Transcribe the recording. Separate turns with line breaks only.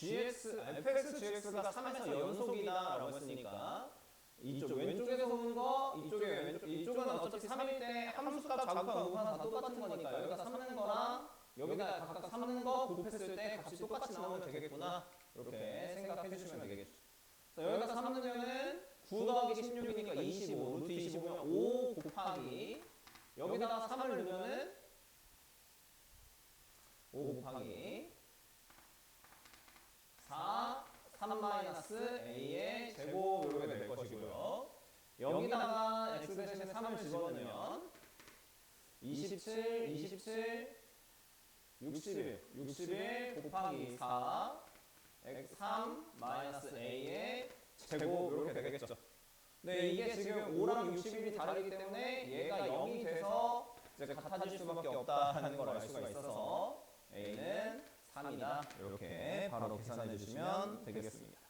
gx, fx, gx가 3에서 연속이다라고 했으니까 이쪽 왼쪽에서 오는 거 이쪽에 왼쪽 이쪽은 어차피 3일 때 함수값 자극과 우하다 똑같은 거니까 여기가 3는 거랑 여기다 각각 3는 거 곱했을 때 값이 똑같이 나오면 되겠구나 이렇게 생각해 주시면 되겠죠. 자, 여기다 3 넣으면은 9 더하기 16이니까 25 루트 25면 5 곱하기 여기다가 3을 넣으면은 5 곱하기 4, 3 마이너스 a의 제곱 이렇게 될 것이고요. 여기다가 x 대신에 3을 집어넣으면 27, 27, 61, 61 곱하기 4, x 3 마이너스 a의 제곱 이렇게 되겠죠. 네, 이게 지금 5랑 61이 다르기 때문에 얘가 0이 돼서 이제 같아질 수밖에 없다는 걸 알 수가 있어서 a는 3이다. 이렇게 바로 계산해 주시면 되겠습니다.